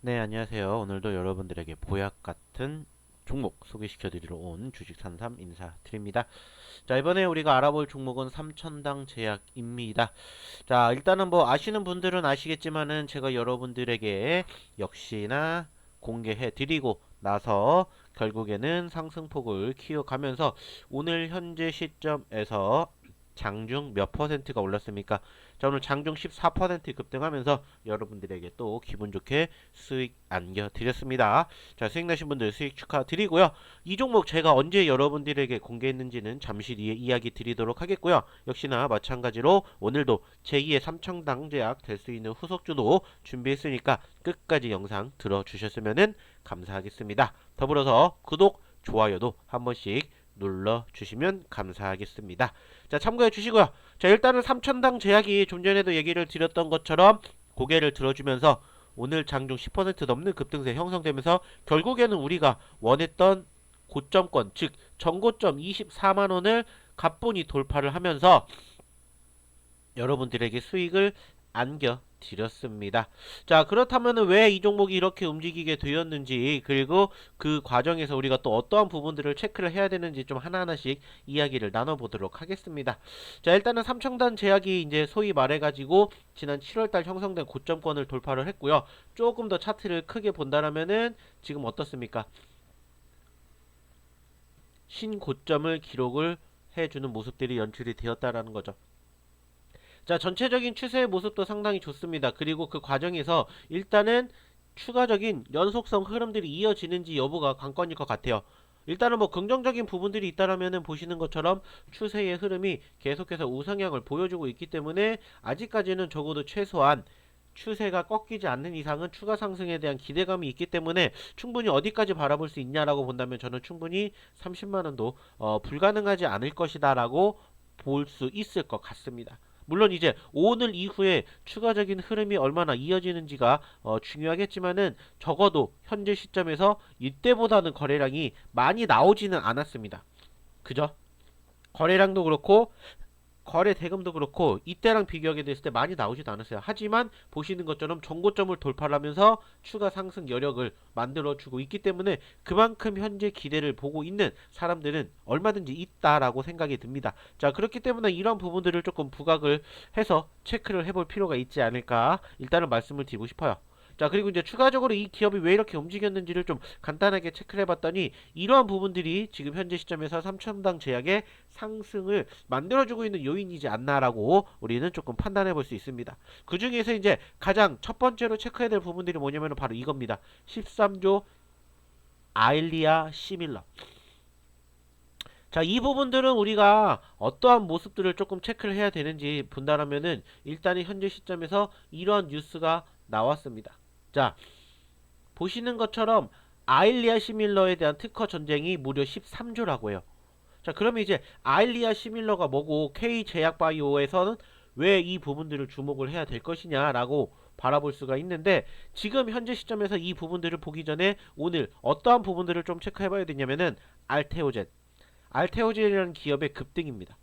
네, 안녕하세요. 오늘도 여러분들에게 보약 같은 종목 소개시켜 드리러 온 주식산삼 인사드립니다. 자, 이번에 우리가 알아볼 종목은 삼천당 제약입니다. 자, 일단은 뭐 아시는 분들은 아시겠지만은 제가 여러분들에게 역시나 공개해 드리고 나서 결국에는 상승폭을 키워가면서 오늘 현재 시점에서 장중 몇 퍼센트가 올랐습니까? 자, 오늘 장중 14% 급등하면서 여러분들에게 또 기분 좋게 수익 안겨드렸습니다. 자, 수익 나신 분들 수익 축하드리고요. 이 종목 제가 언제 여러분들에게 공개했는지는 잠시 뒤에 이야기 드리도록 하겠고요. 역시나 마찬가지로 오늘도 제2의 삼청당 제약 될 수 있는 후속주도 준비했으니까 끝까지 영상 들어주셨으면 감사하겠습니다. 더불어서 구독, 좋아요도 한 번씩 눌러주시면 감사하겠습니다. 자, 참고해 주시고요. 자, 일단은 삼천당 제약이 좀 전에도 얘기를 드렸던 것처럼 고개를 들어주면서 오늘 장중 10% 넘는 급등세 형성되면서 결국에는 우리가 원했던 고점권, 즉 전고점 24만 원을 가뿐히 돌파를 하면서 여러분들에게 수익을 안겨 드렸습니다. 자, 그렇다면 왜 이 종목이 이렇게 움직이게 되었는지, 그리고 그 과정에서 우리가 또 어떠한 부분들을 체크를 해야 되는지 좀 하나하나씩 이야기를 나눠보도록 하겠습니다. 자, 일단은 삼청단 제약이 이제 소위 말해가지고 지난 7월달 형성된 고점권을 돌파를 했고요. 조금 더 차트를 크게 본다라면은 지금 어떻습니까? 신고점을 기록을 해주는 모습들이 연출이 되었다라는 거죠. 자, 전체적인 추세의 모습도 상당히 좋습니다. 그리고 그 과정에서 일단은 추가적인 연속성 흐름들이 이어지는지 여부가 관건일 것 같아요. 일단은 뭐 긍정적인 부분들이 있다라면은 보시는 것처럼 추세의 흐름이 계속해서 우상향을 보여주고 있기 때문에 아직까지는 적어도 최소한 추세가 꺾이지 않는 이상은 추가 상승에 대한 기대감이 있기 때문에 충분히 어디까지 바라볼 수 있냐라고 본다면 저는 충분히 30만 원도 어, 불가능하지 않을 것이다라고 볼 수 있을 것 같습니다. 물론 이제 오늘 이후에 추가적인 흐름이 얼마나 이어지는지가 어, 중요하겠지만은 적어도 현재 시점에서 이때보다는 거래량이 많이 나오지는 않았습니다. 그죠? 거래량도 그렇고 거래 대금도 그렇고 이때랑 비교하게 됐을 때 많이 나오지도 않았어요. 하지만 보시는 것처럼 정고점을 돌파하면서 추가 상승 여력을 만들어주고 있기 때문에 그만큼 현재 기대를 보고 있는 사람들은 얼마든지 있다라고 생각이 듭니다. 자 그렇기 때문에 이런 부분들을 조금 부각을 해서 체크를 해볼 필요가 있지 않을까 일단은 말씀을 드리고 싶어요. 자, 그리고 이제 추가적으로 이 기업이 왜 이렇게 움직였는지를 좀 간단하게 체크를 해봤더니 이러한 부분들이 지금 현재 시점에서 3천당 제약의 상승을 만들어주고 있는 요인이지 않나라고 우리는 조금 판단해 볼 수 있습니다. 그 중에서 이제 가장 첫 번째로 체크해야 될 부분들이 뭐냐면 바로 이겁니다. 13조 아일리아 시밀러. 자, 이 부분들은 우리가 어떠한 모습들을 조금 체크를 해야 되는지 본다라면은 일단은 현재 시점에서 이러한 뉴스가 나왔습니다. 자, 보시는 것처럼 아일리아 시밀러에 대한 특허 전쟁이 무려 13조라고 해요. 자, 그러면 이제 아일리아 시밀러가 뭐고 K 제약바이오에서는 왜 이 부분들을 주목을 해야 될 것이냐라고 바라볼 수가 있는데 지금 현재 시점에서 이 부분들을 보기 전에 오늘 어떠한 부분들을 좀 체크해 봐야 되냐면은 알테오젠 알테오젠이라는 기업의 급등입니다.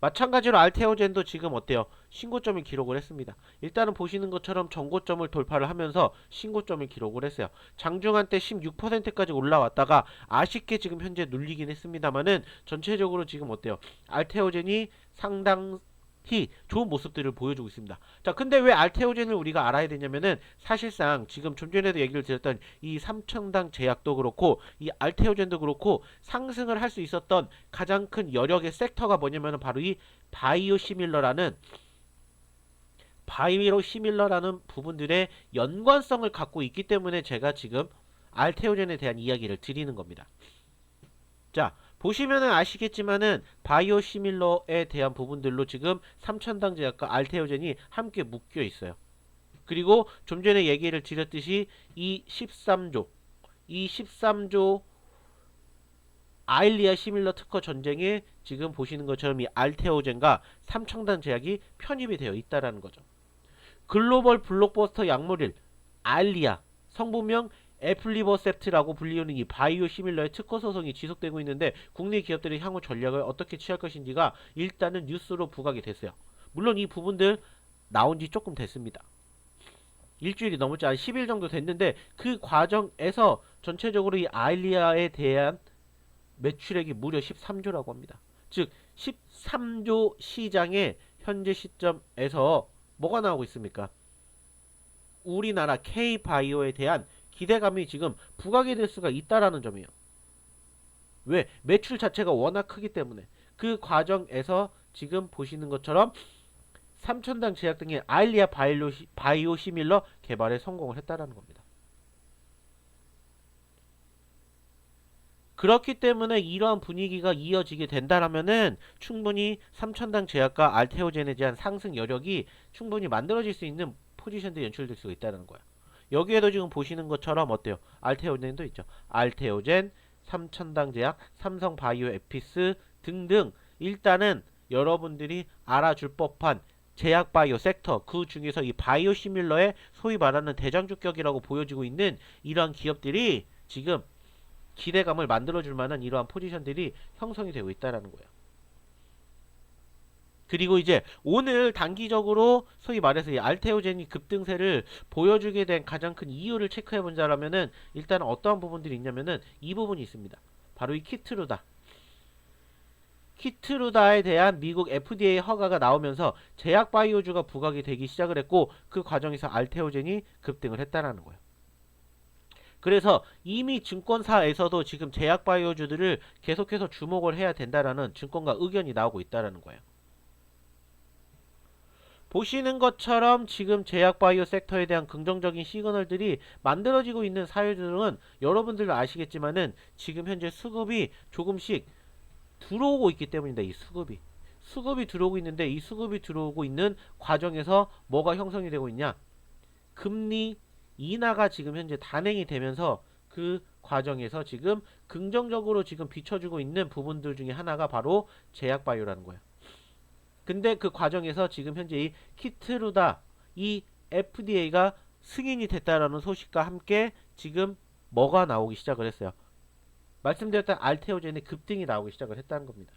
마찬가지로 알테오젠도 지금 어때요? 신고점을 기록을 했습니다. 일단은 보시는 것처럼 전고점을 돌파를 하면서 신고점을 기록을 했어요. 장중한 때 16%까지 올라왔다가 아쉽게 지금 현재 눌리긴 했습니다만은 전체적으로 지금 어때요? 알테오젠이 상당 히 좋은 모습들을 보여주고 있습니다. 자, 근데 왜 알테오젠을 우리가 알아야 되냐면은 사실상 지금 좀 전에도 얘기를 드렸던 이 삼청당 제약도 그렇고 이 알테오젠도 그렇고 상승을 할 수 있었던 가장 큰 여력의 섹터가 뭐냐면은 바로 이 바이오 시밀러라는 바이오 시밀러라는 부분들의 연관성을 갖고 있기 때문에 제가 지금 알테오젠에 대한 이야기를 드리는 겁니다. 자, 보시면은 아시겠지만은 바이오 시밀러에 대한 부분들로 지금 삼천당 제약과 알테오젠이 함께 묶여 있어요. 그리고 좀 전에 얘기를 드렸듯이 이 13조 이 13조 아일리아 시밀러 특허 전쟁에 지금 보시는 것처럼 이 알테오젠과 삼청단 제약이 편입이 되어 있다라는 거죠. 글로벌 블록버스터 약물일 알리아 성분명 애플리버셉트라고 불리우는 이 바이오 시밀러의 특허 소송이 지속되고 있는데 국내 기업들의 향후 전략을 어떻게 취할 것인지가 일단은 뉴스로 부각이 됐어요. 물론 이 부분들 나온 지 조금 됐습니다. 일주일이 넘었지 한 10일 정도 됐는데 그 과정에서 전체적으로 이 아일리아에 대한 매출액이 무려 13조라고 합니다. 즉 13조 시장의 현재 시점에서 뭐가 나오고 있습니까? 우리나라 K바이오에 대한 기대감이 지금 부각이 될 수가 있다라는 점이에요. 왜? 매출 자체가 워낙 크기 때문에 그 과정에서 지금 보시는 것처럼 삼천당 제약 등의 아일리아 바이오, 바이오 시밀러 개발에 성공을 했다라는 겁니다. 그렇기 때문에 이러한 분위기가 이어지게 된다라면은 충분히 삼천당 제약과 알테오젠에 대한 상승 여력이 충분히 만들어질 수 있는 포지션도 연출될 수가 있다는 거야. 여기에도 지금 보시는 것처럼 어때요? 알테오젠도 있죠. 알테오젠, 삼천당 제약, 삼성 바이오 에피스 등등 일단은 여러분들이 알아줄 법한 제약 바이오 섹터 그 중에서 이 바이오 시밀러의 소위 말하는 대장주격이라고 보여지고 있는 이러한 기업들이 지금 기대감을 만들어줄 만한 이러한 포지션들이 형성이 되고 있다라는 거예요. 그리고 이제 오늘 단기적으로 소위 말해서 이 알테오젠이 급등세를 보여주게 된 가장 큰 이유를 체크해 본다라면은 일단 어떠한 부분들이 있냐면은 이 부분이 있습니다. 바로 이 키트루다. 키트루다에 대한 미국 FDA 허가가 나오면서 제약 바이오주가 부각이 되기 시작을 했고 그 과정에서 알테오젠이 급등을 했다라는 거예요. 그래서 이미 증권사에서도 지금 제약 바이오주들을 계속해서 주목을 해야 된다라는 증권가 의견이 나오고 있다라는 거예요. 보시는 것처럼 지금 제약 바이오 섹터에 대한 긍정적인 시그널들이 만들어지고 있는 사유들은 여러분들 아시겠지만은 지금 현재 수급이 조금씩 들어오고 있기 때문입니다. 이 수급이. 수급이 들어오고 있는데 이 수급이 들어오고 있는 과정에서 뭐가 형성이 되고 있냐? 금리 인하가 지금 현재 단행이 되면서 그 과정에서 지금 긍정적으로 지금 비춰주고 있는 부분들 중에 하나가 바로 제약 바이오라는 거예요. 근데 그 과정에서 지금 현재 이 키트루다 이 FDA가 승인이 됐다라는 소식과 함께 지금 뭐가 나오기 시작을 했어요. 말씀드렸던 알테오젠의 급등이 나오기 시작을 했다는 겁니다.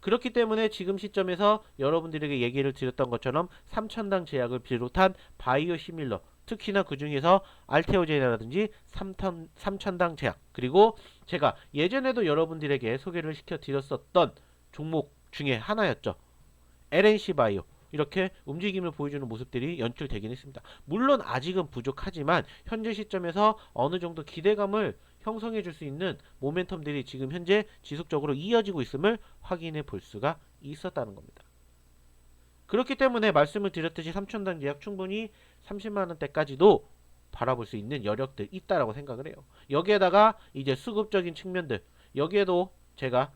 그렇기 때문에 지금 시점에서 여러분들에게 얘기를 드렸던 것처럼 삼천당 제약을 비롯한 바이오 시밀러 특히나 그 중에서 알테오젠이라든지 삼천, 삼천당 제약 그리고 제가 예전에도 여러분들에게 소개를 시켜드렸었던 종목 중에 하나였죠. LNC 바이오 이렇게 움직임을 보여주는 모습들이 연출되긴 했습니다. 물론 아직은 부족하지만 현재 시점에서 어느 정도 기대감을 형성해 줄 수 있는 모멘텀들이 지금 현재 지속적으로 이어지고 있음을 확인해 볼 수가 있었다는 겁니다. 그렇기 때문에 말씀을 드렸듯이 삼천당 제약 충분히 30만 원대까지도 바라볼 수 있는 여력들 있다라고 생각을 해요. 여기에다가 이제 수급적인 측면들 여기에도 제가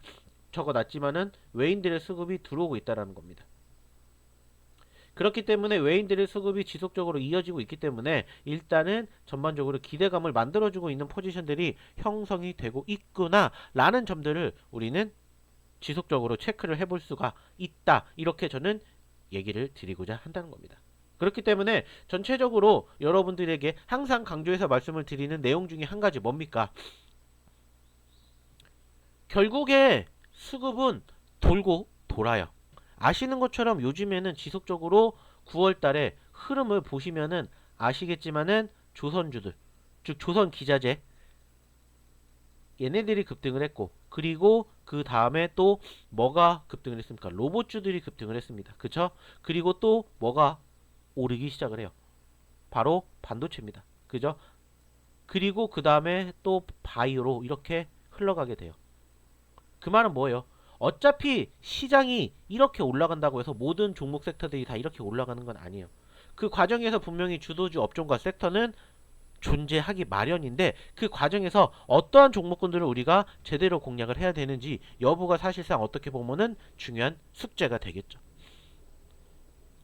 적어놨지만은 외인들의 수급이 들어오고 있다라는 겁니다. 그렇기 때문에 외인들의 수급이 지속적으로 이어지고 있기 때문에 일단은 전반적으로 기대감을 만들어주고 있는 포지션들이 형성이 되고 있구나 라는 점들을 우리는 지속적으로 체크를 해볼 수가 있다 이렇게 저는 얘기를 드리고자 한다는 겁니다. 그렇기 때문에 전체적으로 여러분들에게 항상 강조해서 말씀을 드리는 내용 중에 한 가지 뭡니까? 결국에 수급은 돌고 돌아요. 아시는 것처럼 요즘에는 지속적으로 9월 달에 흐름을 보시면은 아시겠지만은 조선주들, 즉 조선 기자재 얘네들이 급등을 했고 그리고 그 다음에 또 뭐가 급등을 했습니까? 로봇주들이 급등을 했습니다. 그쵸? 그리고 또 뭐가 오르기 시작을 해요. 바로 반도체입니다. 그죠? 그리고 그 다음에 또 바이오로 이렇게 흘러가게 돼요. 그 말은 뭐예요? 어차피 시장이 이렇게 올라간다고 해서 모든 종목 섹터들이 다 이렇게 올라가는 건 아니에요. 그 과정에서 분명히 주도주 업종과 섹터는 존재하기 마련인데 그 과정에서 어떠한 종목군들을 우리가 제대로 공략을 해야 되는지 여부가 사실상 어떻게 보면은 중요한 숙제가 되겠죠.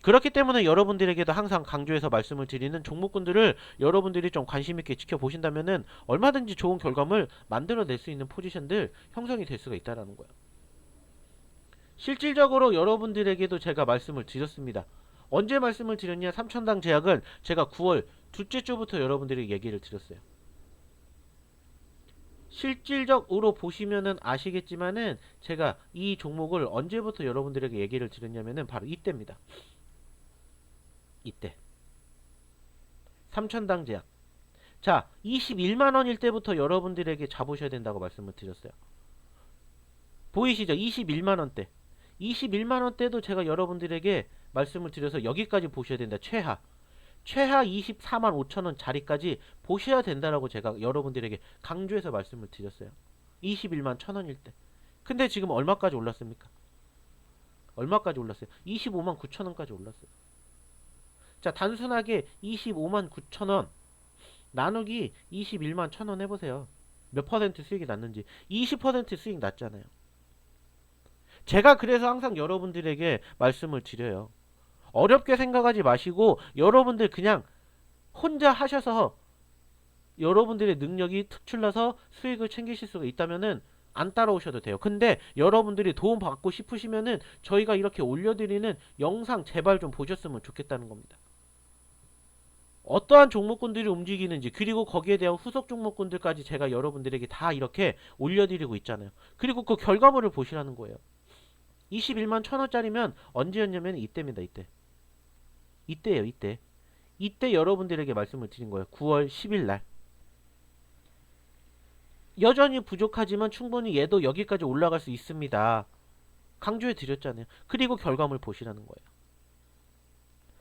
그렇기 때문에 여러분들에게도 항상 강조해서 말씀을 드리는 종목군들을 여러분들이 좀 관심 있게 지켜보신다면은 얼마든지 좋은 결과물 만들어낼 수 있는 포지션들 형성이 될 수가 있다라는 거예요. 실질적으로 여러분들에게도 제가 말씀을 드렸습니다. 언제 말씀을 드렸냐? 삼천당 제약은 제가 9월 둘째 주부터 여러분들이 얘기를 드렸어요. 실질적으로 보시면은 아시겠지만은 제가 이 종목을 언제부터 여러분들에게 얘기를 드렸냐면은 바로 이때입니다. 이때. 삼천당 제약. 자, 21만 원일 때부터 여러분들에게 잡으셔야 된다고 말씀을 드렸어요. 보이시죠? 21만 원 대. 21만 원 대도 제가 여러분들에게 말씀을 드려서 여기까지 보셔야 된다. 최하. 최하 24만 5천 원 자리까지 보셔야 된다라고 제가 여러분들에게 강조해서 말씀을 드렸어요. 21만 천 원일 때. 근데 지금 얼마까지 올랐습니까? 얼마까지 올랐어요? 25만 9천 원까지 올랐어요. 자, 단순하게 25만 9천 원 나누기 21만 천원 해보세요. 몇 퍼센트 수익이 났는지 20% 수익 났잖아요. 제가 그래서 항상 여러분들에게 말씀을 드려요. 어렵게 생각하지 마시고 여러분들 그냥 혼자 하셔서 여러분들의 능력이 특출나서 수익을 챙기실 수가 있다면은 안 따라오셔도 돼요. 근데 여러분들이 도움 받고 싶으시면은 저희가 이렇게 올려드리는 영상 제발 좀 보셨으면 좋겠다는 겁니다. 어떠한 종목군들이 움직이는지 그리고 거기에 대한 후속 종목군들까지 제가 여러분들에게 다 이렇게 올려드리고 있잖아요. 그리고 그 결과물을 보시라는 거예요. 21만 천원짜리면 언제였냐면 이때입니다. 이때. 이때예요. 이때. 이때 여러분들에게 말씀을 드린 거예요. 9월 10일 날. 여전히 부족하지만 충분히 얘도 여기까지 올라갈 수 있습니다. 강조해 드렸잖아요. 그리고 결과물 보시라는 거예요.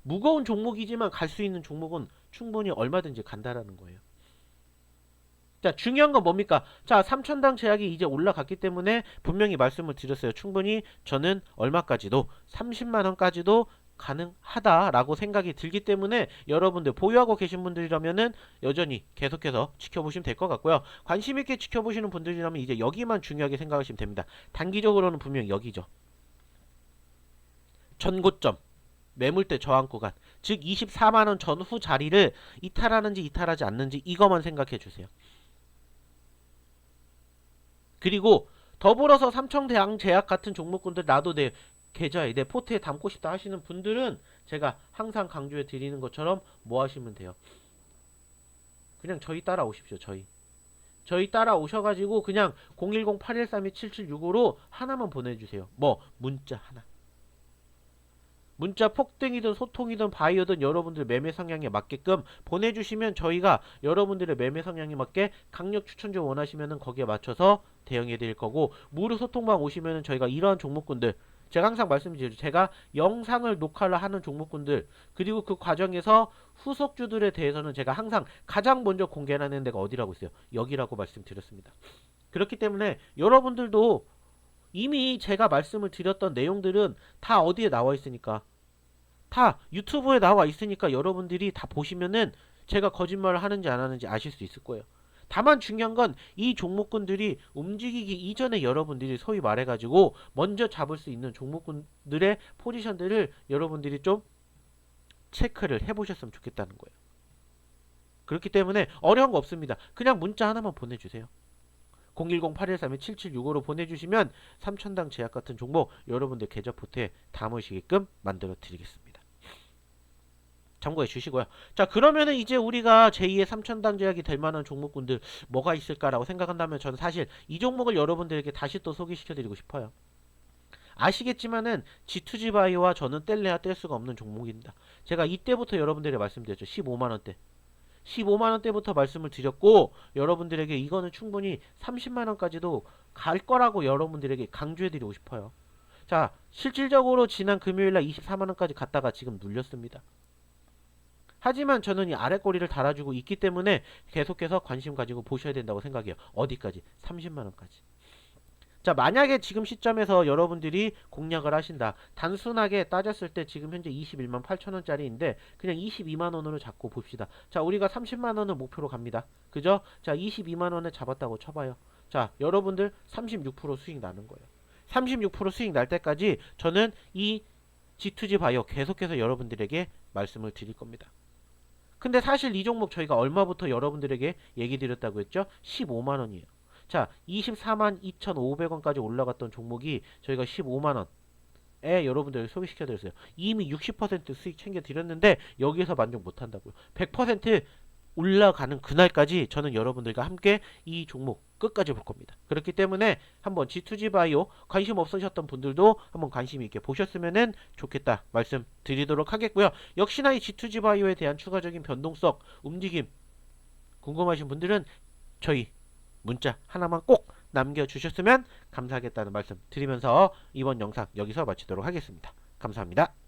무거운 종목이지만 갈 수 있는 종목은 충분히 얼마든지 간다라는 거예요. 자, 중요한 건 뭡니까? 자, 3천당 제약이 이제 올라갔기 때문에 분명히 말씀을 드렸어요. 충분히 저는 얼마까지도 30만 원까지도 가능하다라고 생각이 들기 때문에 여러분들 보유하고 계신 분들이라면은 여전히 계속해서 지켜보시면 될 것 같고요. 관심 있게 지켜보시는 분들이라면 이제 여기만 중요하게 생각하시면 됩니다. 단기적으로는 분명 여기죠. 전고점 매물대 저항 구간 즉 24만원 전후 자리를 이탈하는지 이탈하지 않는지 이것만 생각해 주세요. 그리고 더불어서 삼청대왕 제약 같은 종목군들 나도 내 계좌에 내 포트에 담고 싶다 하시는 분들은 제가 항상 강조해 드리는 것처럼 뭐 하시면 돼요. 그냥 저희 따라오십시오. 저희. 저희 따라오셔가지고 그냥 010-8132-7765로 하나만 보내주세요. 뭐 문자 하나. 문자 폭등이든 소통이든 바이오든 여러분들 매매 성향에 맞게끔 보내주시면 저희가 여러분들의 매매 성향에 맞게 강력 추천주 원하시면은 거기에 맞춰서 대응해 드릴 거고 무료 소통방 오시면은 저희가 이러한 종목군들 제가 항상 말씀드리죠. 제가 영상을 녹화를 하는 종목군들 그리고 그 과정에서 후속주들에 대해서는 제가 항상 가장 먼저 공개하는 데가 어디라고 있어요. 여기라고 말씀드렸습니다. 그렇기 때문에 여러분들도 이미 제가 말씀을 드렸던 내용들은 다 어디에 나와 있으니까 다 유튜브에 나와 있으니까 여러분들이 다 보시면은 제가 거짓말을 하는지 안 하는지 아실 수 있을 거예요. 다만 중요한 건 이 종목군들이 움직이기 이전에 여러분들이 소위 말해가지고 먼저 잡을 수 있는 종목군들의 포지션들을 여러분들이 좀 체크를 해보셨으면 좋겠다는 거예요. 그렇기 때문에 어려운 거 없습니다. 그냥 문자 하나만 보내주세요. 010-813-7765로 보내주시면 삼천당 제약 같은 종목 여러분들 계좌 포트에 담으시게끔 만들어 드리겠습니다. 참고해 주시고요. 자 그러면은 이제 우리가 제2의 삼천당 제약이 될 만한 종목군들 뭐가 있을까라고 생각한다면 저는 사실 이 종목을 여러분들에게 다시 또 소개시켜 드리고 싶어요. 아시겠지만은 G2G 바이오와 저는 뗄래야 뗄 수가 없는 종목입니다. 제가 이때부터 여러분들에게 말씀드렸죠. 15만원대. 15만원대부터 말씀을 드렸고 여러분들에게 이거는 충분히 30만원까지도 갈 거라고 여러분들에게 강조해 드리고 싶어요. 자 실질적으로 지난 금요일날 24만원까지 갔다가 지금 눌렸습니다. 하지만 저는 이 아래 꼬리를 달아주고 있기 때문에 계속해서 관심 가지고 보셔야 된다고 생각해요. 어디까지? 30만원까지. 자, 만약에 지금 시점에서 여러분들이 공략을 하신다. 단순하게 따졌을 때 지금 현재 21만 8천원짜리인데 그냥 22만원으로 잡고 봅시다. 자, 우리가 30만원을 목표로 갑니다. 그죠? 자, 22만원을 잡았다고 쳐봐요. 자, 여러분들 36% 수익 나는 거예요. 36% 수익 날 때까지 저는 이 G2G 바이오 계속해서 여러분들에게 말씀을 드릴 겁니다. 근데 사실 이 종목 저희가 얼마부터 여러분들에게 얘기 드렸다고 했죠? 15만원이에요. 자, 24만 2,500원까지 올라갔던 종목이 저희가 15만원. 에 여러분들 소개시켜 드렸어요. 이미 60% 수익 챙겨 드렸는데 여기에서 만족 못 한다고요. 100% 올라가는 그날까지 저는 여러분들과 함께 이 종목 끝까지 볼 겁니다. 그렇기 때문에 한번 G2G 바이오 관심 없으셨던 분들도 한번 관심 있게 보셨으면 좋겠다 말씀 드리도록 하겠고요. 역시나 이 G2G 바이오에 대한 추가적인 변동성, 움직임 궁금하신 분들은 저희 문자 하나만 꼭 남겨주셨으면 감사하겠다는 말씀 드리면서 이번 영상 여기서 마치도록 하겠습니다. 감사합니다.